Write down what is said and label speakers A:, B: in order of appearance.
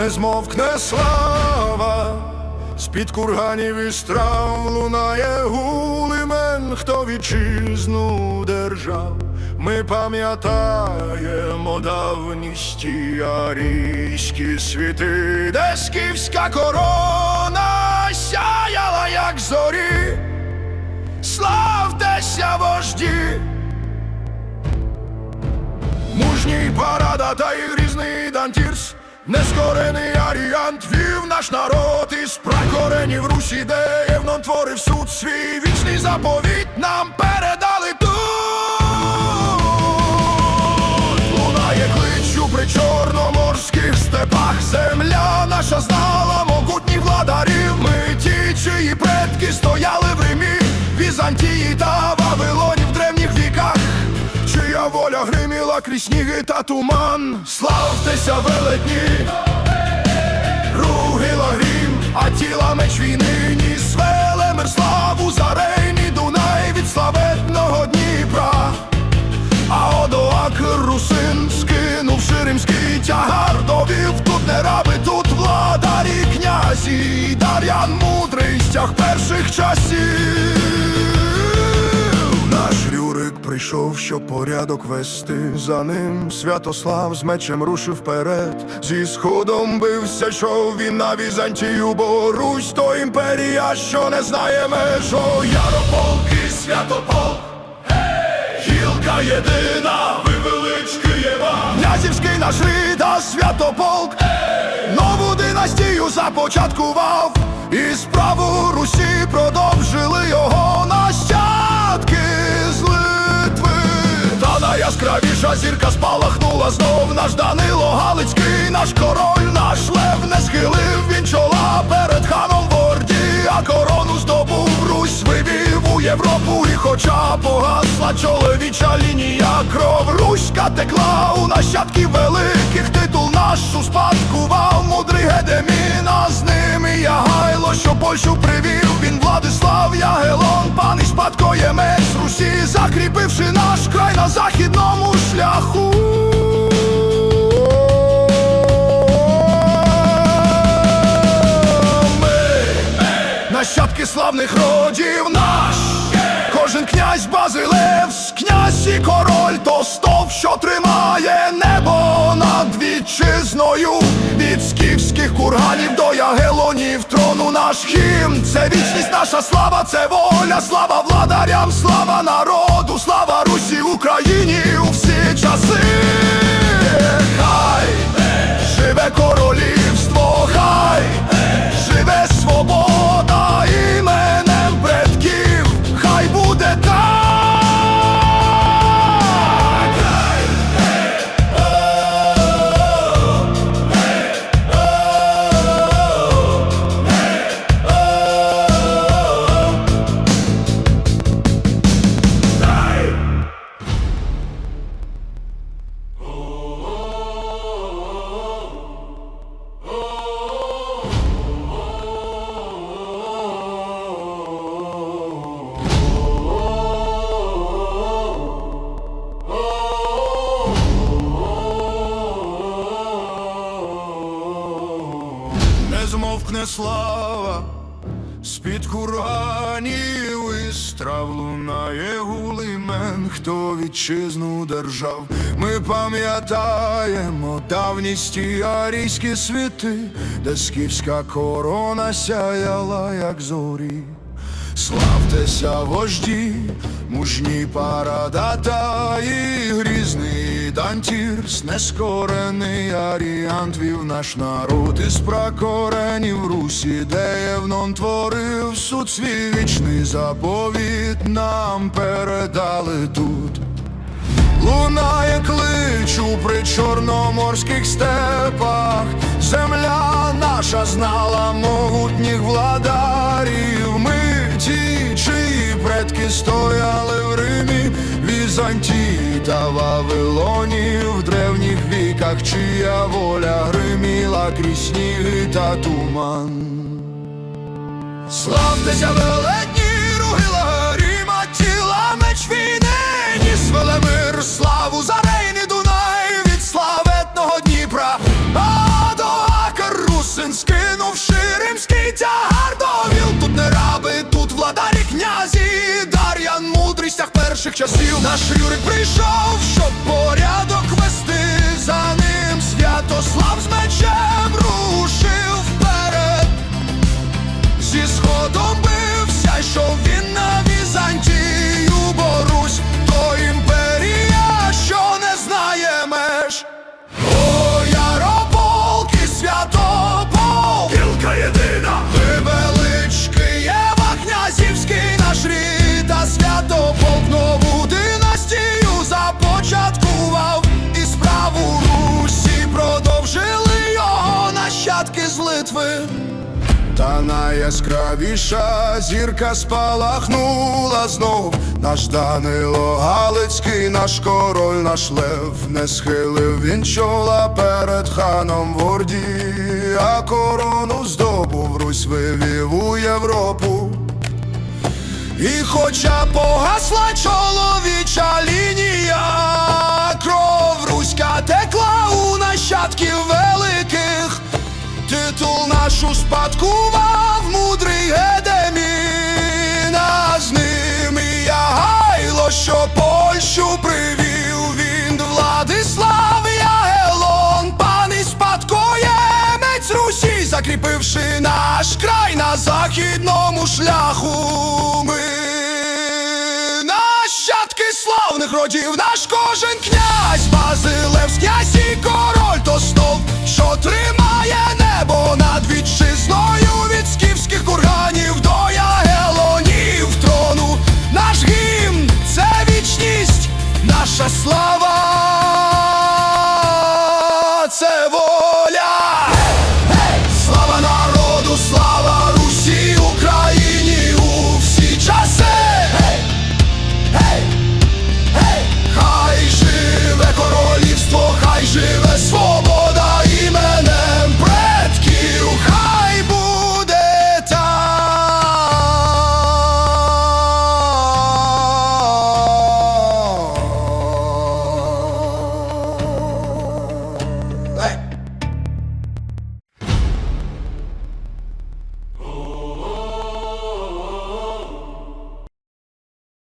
A: не змовкне слава, з-під курганів і страв лунає гулимен, хто вітчизну держав. Ми пам'ятаємо давні стіарійські світи, де скіфська корона сяяла, як зорі. Славтеся вожді! Мужній парада та і грізний дантірс, нескорений аріант вів наш народ із пракоренів Русі, де Євнон творив суд свій вічний заповіт нам передали гриміла крізь сніги та туман. Славтеся велетні, ругила грім, а тіла меч війни ніс велемир славу за Рейн Дунай від славетного Дніпра. А одоак русин, скинувши римський тягар, довів тут не раби, тут владарі князі, Дар'ян мудрий стяг перших часів. Наш Рюрик прийшов, щоб порядок вести. За ним Святослав з мечем рушив вперед. Зі сходом бився, йшов він на Візантію, бо Русь то імперія, що не знає межо. Ярополк і святополк. Гілка єдина, ви велич Києва Князівський наш рида святополк Нову династію започаткував І справу Русі продовжили його нащадки Та найяскравіша зірка спалахнула знов Наш Данило Галицький, наш король, наш лев не схилив. Він чола перед ханом в Орді, а корону здобув Русь вивів у Європу, і хоча погасла чоловіча лінія, кров Руська текла. У нащадків великих титул наш успадкував. Мудрий А з ними. Ягайло, що Польщу привів, він Владислав Ягелон, пан і спадкоємець Русі, закріпивши наш край на західному шляху. Ми нащадки славних родів наш, кожен князь Базилевс, князь і король, то стов, що тримає небо над вітчизною, скіфських курганів до ягелонів, трону наш хім, це вічність, наша слава, це воля, слава владарям, слава народу, слава Русі, Україні змовкне слава, з-під курганів і страв лунає гулимен, хто вітчизну держав. Ми пам'ятаємо давні стіарійські світи, де скіфська корона сяяла, як зорі. Славтеся вожді, мужні парадата і грізний дантірс, нескорений аріант вів наш народ із пракоренів Русі, де Євнон творив суд свій вічний заповіт нам передали тут. Лунає кличу при чорноморських степах, земля наша знала могутніх владарів. Ми ті, чиї предки стояли в Римі, Візантії та Вавилоні в древніх віках, чия воля гриміла крізь сніги та туман. Славтеся велетні, руги Ріма, тіла меч війни, ніс велемир, славу часів наш Юрик прийшов, щоб порядок вести. За ним Святослав з мечем рушив вперед. Зі сходом бився, йшов він найяскравіша зірка спалахнула знов. Наш Данило Галицький, наш король, наш лев, не схилив він чола перед ханом в Орді, а корону здобув Русь вивів у Європу. І хоча погасла чоловіча Польщу привів він до Владислав Ягелон, пан і спадкоємець Русі, закріпивши наш край на західному шляху. Ми нащадки славних родів, наш кожен князь, Базилевський князь і король, то стовп, що тримає